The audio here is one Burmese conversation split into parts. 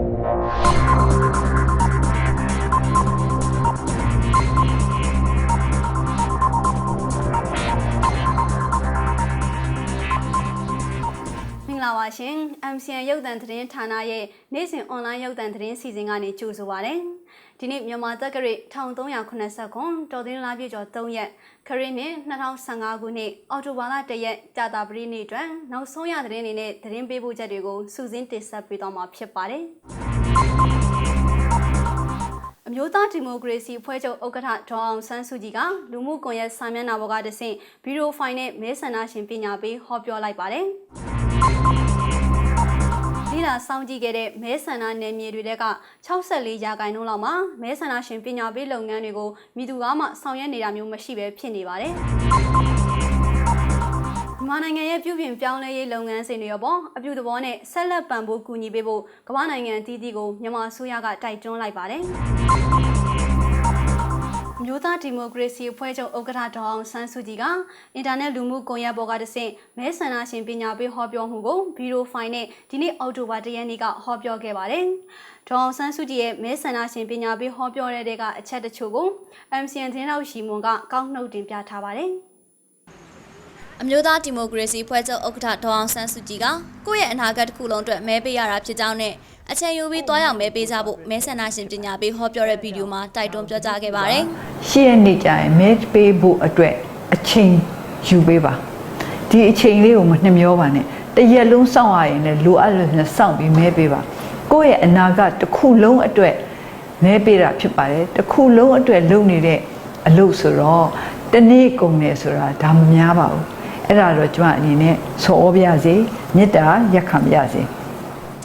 မင်္ဂလာပါရှင် MCN ရုပ်သံသတင်းဌာနရဲ့နေ့စဉ် online ရုပ်သံသတင်းစီစဉ်ကနေကြိုဆိုပါရစေ။ ဒီနေ့မြန်မာတက္ကရာ1380ခုတော်သင်းလာပြည့်ကျော်3ရက်ခရစ်နှစ်2015ခုနှစ်အောက်တိုဘာလ1ရက်ကြာတာပရိနေ့အတွက်နောက်ဆုံးရသတင်းတွေနဲ့သတင်းပေးပို့ချက်တွေကိုစုစည်းတင်ဆက်ပေးသွားမှာဖြစ်ပါတယ်။အမျိုးသားဒီမိုကရေစီအဖွဲ့ချုပ်ဥက္ကဋ္ဌဒေါ်အောင်ဆန်းစုကြည်ကလူမှုကွန်ရက်စာမျက်နှာပေါ်ကတဆင့်ဗီဒီယိုဖိုင်နဲ့မဲဆန္ဒရှင်ပညာပေးဟောပြောလိုက်ပါတယ်။ ဒီလာစောင့်ကြည့်ခဲ့တဲ့မဲဆန္ဒနယ်မြေတွေတဲက64ရာခိုင်နှုန်းလောက်မှာမဲဆန္ဒရှင်ပညာပေးလုပ်ငန်းတွေကိုမိသူကမှဆောင်ရွက်နေတာမျိုးမရှိဘဲဖြစ်နေပါတယ်။မြန်မာနိုင်ငံရဲ့ပြုပြင်ပြောင်းလဲရေးလုပ်ငန်းစဉ်တွေရောပေါ့အပြုသဘောနဲ့ဆက်လက်ပံ့ပိုးကူညီပေးဖို့ကမ္ဘာနိုင်ငံအသီးသီးကိုမြန်မာအစိုးရကတိုက်တွန်းလိုက်ပါတယ်။ မျိုးသားဒီမိုကရေစီအဖွဲ့ချုပ်ဥက္ကဋ္ဌဒေါ်အောင်ဆန်းစုကြည်ကအင်တာနက်လူမှုကွန်ရက်ပေါ်ကတဆင့်မဲဆန္ဒရှင်ပညာပေးဟောပြောမှုကိုဗီဒီယိုဖိုင်နဲ့ဒီနေ့အောက်တိုဘာ၁ရက်နေ့ကဟောပြောခဲ့ပါတယ်။ဒေါ်အောင်ဆန်းစုကြည်ရဲ့မဲဆန္ဒရှင်ပညာပေးဟောပြောတဲ့တဲ့ကအချက်တချို့ကို MCN သတင်းတော်ရှီမွန်ကကောက်နှုတ်တင်ပြထားပါတယ်။အမျိုးသားဒီမိုကရေစီဖွဲ့ချုပ်ဥက္ကဋ္ဌဒေါ်အောင်ဆန်းစုကြည်ကကိုယ့်ရဲ့အနာဂတ်တစ်ခုလုံးအတွက်မဲပေးရတာဖြစ်ကြောင်းနဲ့ အချိန်ယူပြီးတွားရောက်မဲပေးကြဖို့မဲဆန္ဒရှင်ပညာပေးဟောပြောတဲ့ဗီဒီယိုမှာတိုက်တွန်းပြောကြားခဲ့ပါတယ်။ရှေ့ရနေကြရင်မဲပေးဖို့အတွက်အချိန်ယူပေးပါဒီအချိန်လေးကိုမနှမျောပါနဲ့တရက်လုံးစောင့်ရရင်လည်းလိုအပ်လို့စောင့်ပြီးမဲပေးပါကိုယ့်ရဲ့အနာဂတ်တစ်ခုလုံးအတွက်မဲပေးတာဖြစ်ပါတယ်တစ်ခုလုံးအတွက်လုပ်နေတဲ့အလုပ်ဆိုတော့တနေ့ကုန်နေဆိုတာဒါမများပါဘူးအဲ့ဒါတော့ကျွန်မအနေနဲ့ဆော်ဩပါရစေမေတ္တာရက်ခံပါရစေ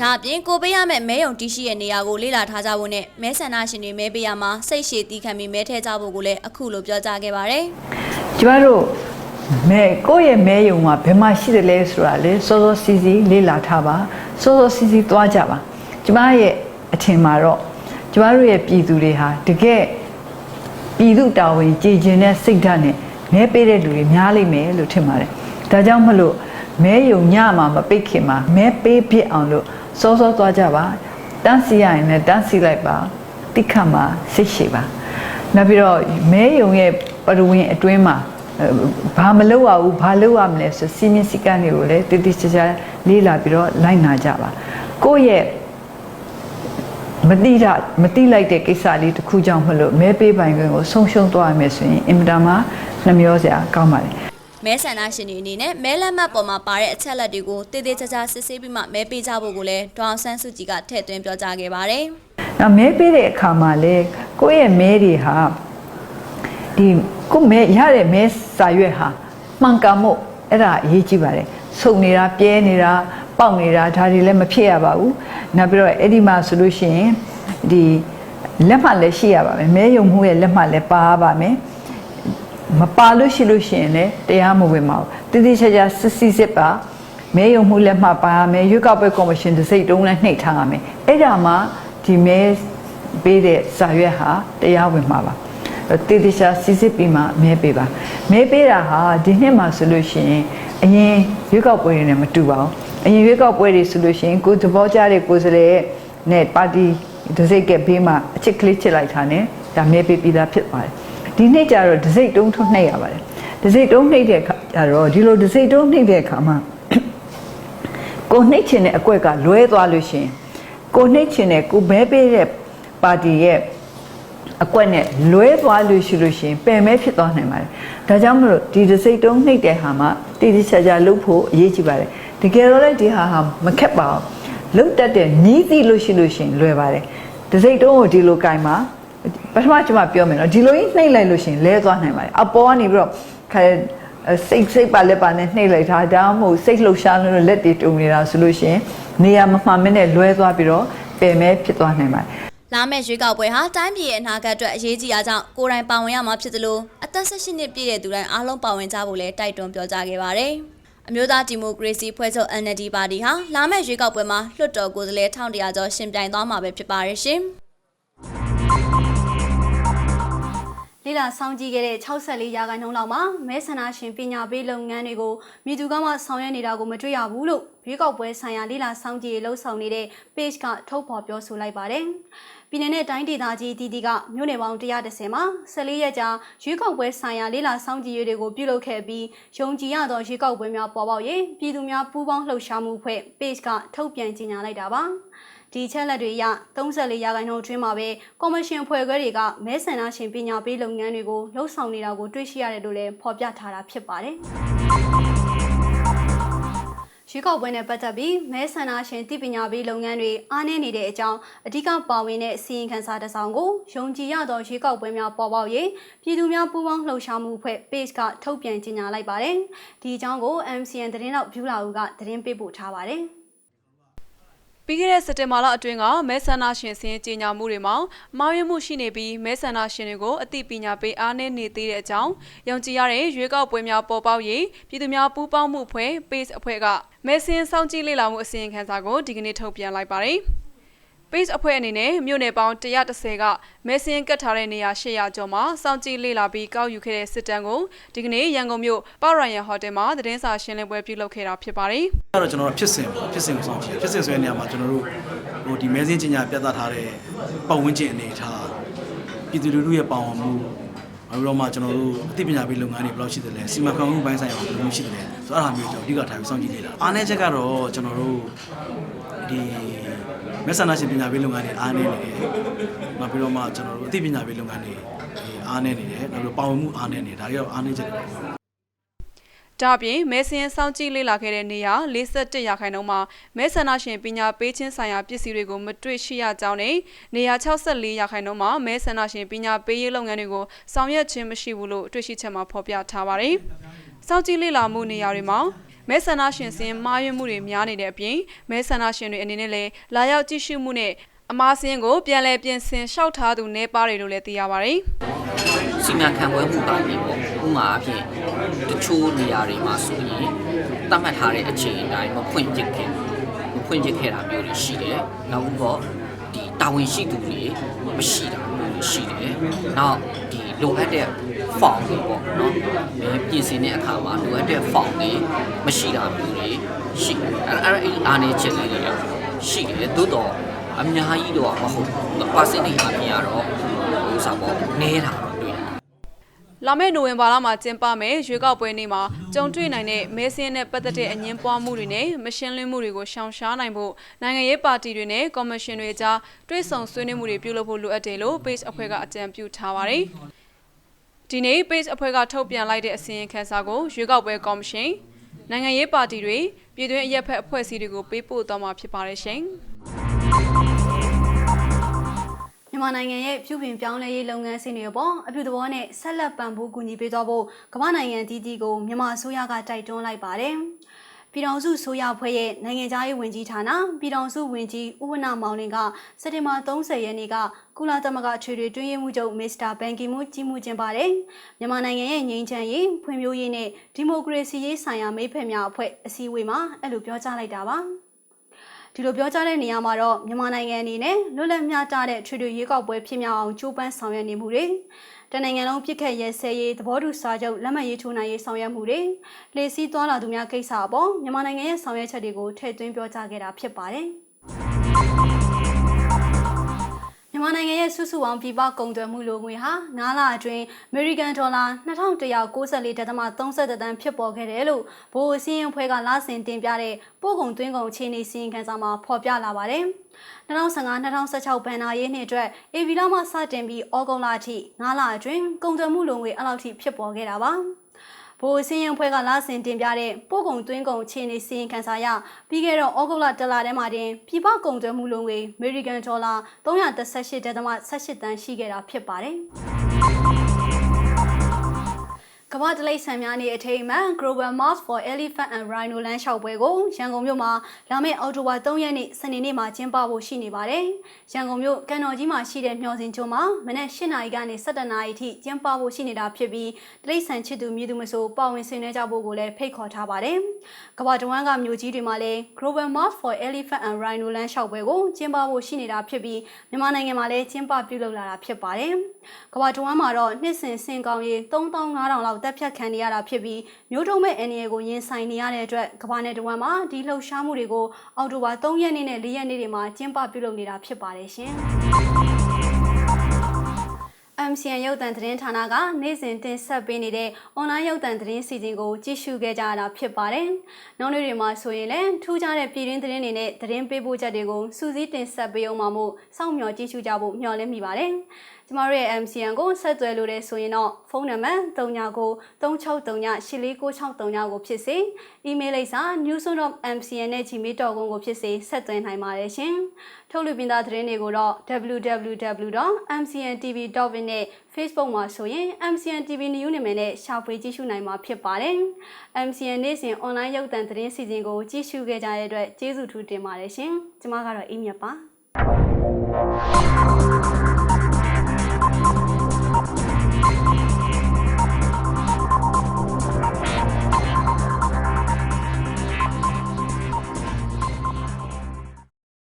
ဒါအပြင်ကိုပေးရမယ့်မဲယုံတီးရှိရဲ့နေရာကိုလေ့လာထားကြဖို့နဲ့မဲဆန္ဒရှင်တွေမဲပေးရမှာစိတ်ရှည်တီးခံပြီးမဲထည့်ကြဖို့ကိုလည်းအခုလိုပြောကြားခဲ့ပါတယ်။ကျမတို့မဲကိုယ့်ရဲ့မဲယုံမှာဘယ်မှာရှိတယ်လဲဆိုတာလေစောစောစီးစီးလေ့လာထားပါစောစောစီးစီးသွားကြပါကျမရဲ့အထင်မှာတော့ကျမတို့ရဲ့ပြည်သူတွေဟာတကယ်ပြည်သူတာဝန်ကြည်ကျင်တဲ့စိတ်ဓာတ်နဲ့မဲပေးတဲ့လူတွေများလိမ့်မယ်လို့ထင်ပါတယ်ဒါကြောင့်မလို့မဲယုံညမှာမပိတ်ခင်မှာမဲပေးဖြစ်အောင်လို့ စောစောသွားကြပါတန်းစီရရင်လည်းတန်းစီလိုက်ပါတိခတ်မှာစိတ်ရှိပါနောက်ပြီးတော့မဲယုံရဲ့ပရဝင်အတွင်းမှာအဲဘာမလုပ်ရဘူးဘာလုပ်ရမလဲဆိုစီမင်းစည်းကမ်းတွေကိုလည်းတိတိကျကျလေးလာပြီးတော့လိုက်နာကြပါကိုယ့်ရဲ့မတိတာမတိလိုက်တဲ့ကိစ္စလေးတစ်ခုကြောင့်မလို့မဲပေးပိုင်ခွင့်ကိုဆုံးရှုံးသွားရမယ်ဆိုရင်အင်မတန်မှနှမျောစရာကောင်းပါတယ် မဲဆန္ဒရှင်တွေအနေနဲ့မဲလက်မှတ်ပေါ်မှာပါတဲ့အချက်အလက်တွေကိုတည်တည်ချာချာစစ်ဆေးပြီးမှမဲပေးကြဖို့ကိုလည်းဒေါအောင်ဆန်းစုကြည်ကထည့်သွင်းပြောကြားခဲ့ပါတယ်။နောက်မဲပေးတဲ့အခါမှာလေကိုယ့်ရဲ့မဲတွေဟာဒီကိုယ့်မဲရတဲ့မဲစာရွက်ဟာမှန်ကန်မှုအဲ့ဒါအရေးကြီးပါတယ်စုံနေတာပြဲနေတာပေါက်နေတာဒါတွေလည်းမဖြစ်ရပါဘူးနောက်ပြီးတော့အဲ့ဒီမှာဆိုလို့ရှိရင်ဒီလက်မှတ်လည်းရှိရပါမယ်မဲယုံမှုရဲ့လက်မှတ်လည်းပါပါမယ် မပါလို့ရှိလို့ရှိရင်လည်းတရားမဝင်ပါဘူးတည်တည်ချာချာစစ်စစ်စစ်ပါမဲယုံမှုလက်မှတ်ပါရမယ်ရွေးကောက်ပွဲကော်မရှင်တစ်စိတ်တုံးလည်းနှိပ်ထားရမယ်အဲ့ဒါမှဒီမဲပေးတဲ့စာရွက်ဟာတရားဝင်မှာပါတည်တည်ချာစစ်စစ်ပြီးမှမဲပေးပါမဲပေးတာဟာဒီနှစ်မှာဆိုလို့ရှိရင်အရင်ရွေးကောက်ပွဲတွေနဲ့မတူပါဘူးအရင်ရွေးကောက်ပွဲတွေဆိုလို့ရှိရင်ကိုယ်သဘောကျတဲ့ကိုယ်စားလှယ်နဲ့ပါတီတစ်စိတ်ကဘေးမှာအချစ်ကလေးချစ်လိုက်တာနဲ့ဒါမဲပေးပြီးသားဖြစ်ပါတယ် ဒီနှစ်ကျတော့တစ်စိတ်တုံးထုံးနှိပ်ရပါတယ်တစ်စိတ်တုံးနှိပ်တဲ့အခါကျတော့ဒီလိုတစ်စိတ်တုံးနှိပ်တဲ့အခါမှာကိုနှိပ်ချင်တဲ့အကွက်ကလွဲသွားလို့ရှရင်ကိုနှိပ်ချင်တဲ့ကိုဘဲပေးတဲ့ပါတီရဲ့အကွက်နဲ့လွဲသွားလို့ရှိလို့ရှရင်ပယ်မဲဖြစ်သွားနိုင်ပါတယ်။ဒါကြောင့်မလို့ဒီတစ်စိတ်တုံးနှိပ်တဲ့ဟာမှာတိတိကျကျလုပ်ဖို့အရေးကြီးပါတယ်။တကယ်တော့လည်းဒီဟာဟာမခက်ပါဘူး။လုတ်တက်တဲ့နီးသိလို့ရှိလို့ရှရင်လွယ်ပါတယ်။တစ်စိတ်တုံးကိုဒီလိုကင်မှာ ပထမကျွန်မပြောမယ်နော်ဒီလိုကြီးနှိပ်လိုက်လို့ရှရင်လဲသွားနိုင်ပါတယ်။အပေါ်ကနေပြီးတော့ခါအဲစိတ်စိတ်ပါလက်ပါနဲ့နှိပ်လိုက်တာဒါမှမဟုတ်စိတ်လှုပ်ရှားလို့လက်တွေတုံနေတာဆိုလို့ရှိရင်နေရာမမှန်မနဲ့လွဲသွားပြီးတော့ပယ်မဲဖြစ်သွားနိုင်ပါတယ်လာမယ့်ရွေးကောက်ပွဲဟာတိုင်းပြည်ရဲ့အနာဂတ်အတွက်အရေးကြီးအားကြောင့်ကိုယ်တိုင်ပါဝင်ရမှာဖြစ်သလိုအသက်18နှစ်ပြည့်တဲ့သူတိုင်းအားလုံးပါဝင်ကြဖို့လည်းတိုက်တွန်းပြောကြားခဲ့ပါတယ်။အမျိုးသားဒီမိုကရေစီဖွဲ့ချုပ် NLD ပါတီဟာလာမယ့်ရွေးကောက်ပွဲမှာလွှတ်တော်ကိုယ်စားလှယ်1100ကျော်ရှင်ပြိုင်သွားမှာပဲဖြစ်ပါရဲ့ရှင်။ လေလာဆောင်ကြည့်ခဲ့တဲ့64ရာခိုင်နှုန်းလောက်မှာမဲဆန္ဒရှင်ပညာပေးလုပ်ငန်းတွေကိုမြည်သူကမှဆောင်ရွက်နေတာကိုမတွေ့ရဘူးလို့ရွေးကောက်ပွဲဆိုင်ရာလေလာဆောင်ကြည့်ရေးလှုပ်ဆောင်နေတဲ့ page ကထုတ်ဖော်ပြောဆိုလိုက်ပါတယ်။ပြည်내နဲ့တိုင်းဒေသကြီးတီတီကမြို့နယ်ပေါင်း130မှာ14ရက်ကြာရွေးကောက်ပွဲဆိုင်ရာလေလာဆောင်ကြည့်ရေးတွေကိုပြုလုပ်ခဲ့ပြီးယုံကြည်ရသောရွေးကောက်ပွဲများပေါ်ပေါက်ရေးပြည်သူများပူးပေါင်းလှုပ်ရှားမှုဖွဲ့ page ကထုတ်ပြန်ကြေညာလိုက်တာပါ။ ဒီချက်လက်တွေအရ34ရာခိုင်နှုန်းအတွင်းမှာပဲကော်မရှင်ဖွဲ့ခွဲတွေကမဲဆန္ဒရှင်ပညာပေးလုပ်ငန်းတွေကိုလှုပ်ဆောင်နေတာကိုတွေ့ရှိရတယ်လို့လည်းဖော်ပြထားတာဖြစ်ပါတယ်။ရွေးကောက်ပွဲနဲ့ပတ်သက်ပြီးမဲဆန္ဒရှင်တည်ပညာပေးလုပ်ငန်းတွေအားနည်းနေတဲ့အကြောင်းအဓိကပါဝင်တဲ့စီရင်ခံစာတစ်စောင်ကိုယုံကြည်ရသောရွေးကောက်ပွဲများပေါ်ပေါက်ရေးပြည်သူများပူးပေါင်းလှုပ်ရှားမှုဖွဲ့ page ကထုတ်ပြန်ကြေညာလိုက်ပါတယ်။ဒီအကြောင်းကို MCN သတင်းတော့ဗျူလာဦးကသတင်းပေးပို့ထားပါတယ်။ ပြီးခဲ့တဲ့စက်တင်ဘာလအတွင်းကမဲဆန္ဒရှင်စင်းကြေညာမှုတွေမှာမှားယွင်းမှုရှိနေပြီးမဲဆန္ဒရှင်တွေကိုအသိပညာပေးအားနည်းနေသေးတဲ့အကြောင်းယုံကြည်ရတဲ့ရွေးကောက်ပွဲများပေါ်ပေါက်ရေးပြည်သူများပူးပေါင်းမှုဖွဲ့ PACE အဖွဲ့ကမဲဆင်းစောင့်ကြည့်လေ့လာမှုအစီရင်ခံစာကိုဒီကနေ့ထုတ်ပြန်လိုက်ပါတယ်။ PACE အဖွဲ့အနေနဲ့မြို့နယ်ပေါင်း130ကမဲဆင်းကတ်ထားတဲ့နေရာ800ကျော်မှာစောင့်ကြည့်လေ့လာပြီးကောက်ယူခဲ့တဲ့စစ်တမ်းကိုဒီကနေ့ရန်ကုန်မြို့ပေါ့ရယန်ဟိုတယ်မှာသတင်းစာရှင်းလင်းပွဲပြုလုပ်ခဲ့တာဖြစ်ပါတယ်။အဲ့တော့ကျွန်တော်တို့ဖြစ်စဉ်ပေါ့ဖြစ်စဉ်ကိုစောင့်ကြည့်ဖြစ်စဉ်ဆိုတဲ့နေရာမှာကျွန်တော်တို့ဟိုဒီမဲစင်းကျင်ညာပြသထားတဲ့ပတ်ဝန်းကျင်အနေအထားပြည်သူလူထုရဲ့ပါဝင်မှုနောက်ပြီးတော့မှကျွန်တော်တို့အသိပညာပေးလုပ်ငန်းတွေဘယ်လောက်ရှိသလဲစီမံခန့်ခွဲမှုပိုင်းဆိုင်ရာဘယ်လိုရှိသလဲဆိုတော့အဲ့ဒါမျိုးကျွန်တော်အဓိကထားပြီးစောင့်ကြည့်နေတာအားနည်းချက်ကတော့ကျွန်တော်တို့ဒီ မက်ဆန္ဒရှင်ပညာပေးလုပ်ငန်းတွေအားနည်းနေတယ်နောက်ပြီးတော့မှကျွန်တော်တို့အသိပညာပေးလုပ်ငန်းတွေအားနည်းနေတယ်နောက်ပြီးတော့ပါဝင်မှုအားနည်းနေတယ်ဒါတွေကတော့အားနည်းချက်တွေပေါ့ဒါ့အပြင်မဲဆင်းစောင့်ကြည့်လေ့လာခဲ့တဲ့နေရာ41ရာခိုင်နှုန်းမှာမဲဆန္ဒရှင်ပညာပေးခြင်းဆိုင်ရာပစ္စည်းတွေကိုမတွေ့ရှိရကြောင်းနဲ့နေရာ64ရာခိုင်နှုန်းမှာမဲဆန္ဒရှင်ပညာပေးရေးလုပ်ငန်းတွေကိုဆောင်ရွက်ခြင်းမရှိဘူးလို့တွေ့ရှိချက်မှာဖော်ပြထားပါတယ်။စောင့်ကြည့်လေ့လာမှုနေရာတွေမှာ မဲဆန္ဒရှင်စင်းမှားယွင်းမှုတွေများနေတဲ့အပြင်မဲဆန္ဒရှင်တွေအနေနဲ့လည်းလာရောက်ကြည့်ရှုမှုနဲ့အမားစင်းကိုပြန်လည်ပြင်ဆင်လျှောက်ထားသူနေပါတယ်လို့လည်းသိရပါတယ်။စီမံခန့်ခွဲမှုပိုင်းတွေပေါ့ဥပမာအဖြစ်တချို့နေရာတွေမှာဆိုရင်သတ်မှတ်ထားတဲ့အချိန်အတိုင်းမဖွင့်ပြစ်ခဲ့မဖွင့်ပြစ်ခဲ့တာမျိုးတွေရှိတယ်နောက်တော့ဒီတာဝန်ရှိသူတွေမရှိတာမျိုးတွေရှိတယ်နောက်ဒီ လိုအပ်တဲ့ form တွေပေါ့နော်အဲပြင်ဆင်တဲ့အခါမှာလိုအပ်တဲ့ form တွေမရှိတာမျိုးတွေရှိတယ်အဲ့အဲ့အဲ့အားနေချက်လေးတွေရှိတယ်သို့တော့အများကြီးတော့မဟုတ်ဘူး percentage အပြင်ကတော့ဟိုစားပေါ့နေတာတော့တွေ့တယ်လာမယ့်နိုဝင်ဘာလမှာကျင်းပမယ့်ရွေးကောက်ပွဲနေ့မှာကြုံတွေ့နိုင်တဲ့မဲဆင်းနဲ့ပတ်သက်တဲ့အငင်းပွားမှုတွေနဲ့မရှင်းလင်းမှုတွေကိုရှောင်ရှားနိုင်ဖို့နိုင်ငံရေးပါတီတွေနဲ့ကော်မရှင်တွေကြားတွဲဆောင်ဆွေးနွေးမှုတွေပြုလုပ်ဖို့လိုအပ်တယ်လို့ Page အဖွဲ့ကအကြံပြုထားပါတယ်။ ဒီနေ့ Page အဖွဲ့ကထုတ်ပြန်လိုက်တဲ့အစီရင်ခံစာကိုရွေးကောက်ပွဲကော်မရှင်နိုင်ငံရေးပါတီတွေပြည်တွင်းအရက်ဖက်အဖွဲ့အစည်းတွေကိုပေးပို့သွားမှာဖြစ်ပါတယ်ရှင်။မြန်မာနိုင်ငံရဲ့ပြုပြင်ပြောင်းလဲရေးလုပ်ငန်းစဉ်တွေပေါ်အပြုသဘောနဲ့ဆက်လက်ပံ့ပိုးကူညီပေးသွားဖို့ကမ္ဘာနိုင်ငံတည်တည်ကိုမြန်မာအစိုးရကတိုက်တွန်းလိုက်ပါတယ်။ ပြည်တော်စုဆိုရဖွဲ့ရဲ့နိုင်ငံသားရေးဝန်ကြီးဌာနပြည်တော်စုဝန်ကြီးဦးဝနမောင်လင်ကစက်တင်ဘာ30ရက်နေ့ကကုလသမဂ္ဂထွေထွေတွင်းရေးမှူးချုပ်မစ္စတာဘန်ကီမူကြီးမှုကျင်းပါတယ်။မြန်မာနိုင်ငံရဲ့ငြိမ်းချမ်းရေးဖွံ့ဖြိုးရေးနဲ့ဒီမိုကရေစီရေးဆိုင်ရာမိဖက်များအဖွဲ့အစည်းအဝေးမှာအဲ့လိုပြောကြားလိုက်တာပါ။ဒီလိုပြောကြားတဲ့နေရာမှာတော့မြန်မာနိုင်ငံအနေနဲ့လွတ်လပ်မျှတတဲ့ထွေထွေရွေးကောက်ပွဲဖြစ်မြောက်အောင်ကြိုးပမ်းဆောင်ရွက်နေမှုတွေ တနိုင်ငံလုံးပြစ်ခတ်ရဲဆဲရေးသဘောတူစာချုပ်လက်မှတ်ရေးထိုးနိုင်ရေးဆောင်ရွက်မှုတွေလေစည်းသွားလာသူများကိစ္စအပေါ်မြန်မာနိုင်ငံရဲ့ဆောင်ရွက်ချက်တွေကိုထည့်သွင်းပြောကြားခဲ့တာဖြစ်ပါတယ်။ မြန်မာနိုင်ငံရဲ့စုစုပေါင်းပြည်ပကုန်သွယ်မှုလိုငွေဟာနားလအတွင်းအမေရိကန်ဒေါ်လာ2194.33တန်းဖြစ်ပေါ်ခဲ့တယ်လို့ဗဟိုအစည်းအဝေးကလဆင်တင်ပြတဲ့ပို့ကုန်သွင်းကုန်အခြေအနေစီရင်ခံစာမှာဖော်ပြလာပါတယ်။2015-2016ဘဏ္ဍာရေးနှစ်အတွက် AB လမှစတင်ပြီးဩဂုတ်လအထိနားလအတွင်းကုန်သွယ်မှုလိုငွေအလောက်ထိဖြစ်ပေါ်ခဲ့တာပါ။ ဘိုးစင်းရင်ဖွဲ့ကလာဆင်တင်ပြတဲ့ပို့ကုန်သွင်းကုန်အခြေအနေစီရင်ခံစာရပြီးခဲ့တော့ဩဂုတ်လတလထဲမှာတင်ပြည်ပကုန်သွယ်မှုလုံးဝေအမေရိကန်ဒေါ်လာ318.18တန်းရှိခဲ့တာဖြစ်ပါတယ်။ ကမ္ဘာတလိပ်ဆန်များနေအထိမ်းအမှန် Global March for Elephant and Rhino လမ်းလျှောက်ပွဲကိုရန်ကုန်မြို့မှာလာမယ့်အောက်တိုဘာ3ရက်နေ့စနေနေ့မှာကျင်းပဖို့ရှိနေပါတယ်။ရန်ကုန်မြို့ကန်တော်ကြီးမှာရှိတဲ့မျှော်စင်ကျွန်းမှာမနက်၈နာရီကနေ၁၇နာရီထိကျင်းပဖို့ရှိနေတာဖြစ်ပြီးတလိပ်ဆန်ချစ်သူမြည်သူမဆိုပါဝင်ဆင်နွှဲကြဖို့ကိုလည်းဖိတ်ခေါ်ထားပါတယ်။ကမ္ဘာတဝန်းကမြို့ကြီးတွေမှာလည်း Global March for Elephant and Rhino လမ်းလျှောက်ပွဲကိုကျင်းပဖို့ရှိနေတာဖြစ်ပြီးမြန်မာနိုင်ငံမှာလည်းကျင်းပပြုလုပ်လာတာဖြစ်ပါတယ်။ကမ္ဘာတဝန်းမှာတော့နှစ်စဉ်စင်ကောင်ရေ3500လောက်တက်ဖြတ်ခံနေရတာဖြစ်ပြီးမျိုးတုံးမဲ့အန်ရီကိုရင်ဆိုင်နေရတဲ့အတွက်ကမ္ဘာနယ်တဝန်းမှာဒီလှုပ်ရှားမှုတွေကိုအောက်တိုဘာ3ရက်နေ့နဲ့4ရက်နေ့တွေမှာကျင်းပပြုလုပ်နေတာဖြစ်ပါတယ်ရှင်။ MCN ရုပ်သံသတင်းဌာနကနေ့စဉ်တင်ဆက်ပေးနေတဲ့ online ရုပ်သံသတင်းစီစဉ်ကိုကြည့်ရှုခဲ့ကြရတာဖြစ်ပါတယ်။နောက်နေ့တွေမှာဆိုရင်လည်းထူးခြားတဲ့ပြည်တွင်းသတင်းတွေနဲ့သတင်းပေးပို့ချက်တွေကိုစူးစီးတင်ဆက်ပေးအောင်ပါမို့စောင့်မျှော်ကြည့်ရှုကြဖို့မျှော်လင့်မိပါတယ်။ကျမတို့ရဲ့ MCN ကိုဆက်သွယ်လို့တဲ့ဆိုရင်တော့ဖုန်းနံပါတ်3993384639ကိုဖြစ်စေ email လိပ်စာ news.mcn@gmail.com ကိုဖြစ်စေဆက်သွယ်နိုင်ပါတယ်ရှင်။ထုတ်လွှင့်ပြသသတင်းတွေကိုတော့ www.mcntv.vn နဲ့ Facebook မှာဆိုရင် MCN TV News နာမည်နဲ့ရှာဖွေကြည့်ရှုနိုင်မှာဖြစ်ပါတယ်။ MCN နေ့စဉ် online ရုပ်သံသတင်းစီစဉ်ကိုကြည့်ရှုခဲ့ကြတဲ့အတွက်ကျေးဇူးထူးတင်ပါတယ်ရှင်။ကျွန်မကတော့အိမ်မြတ်ပါ။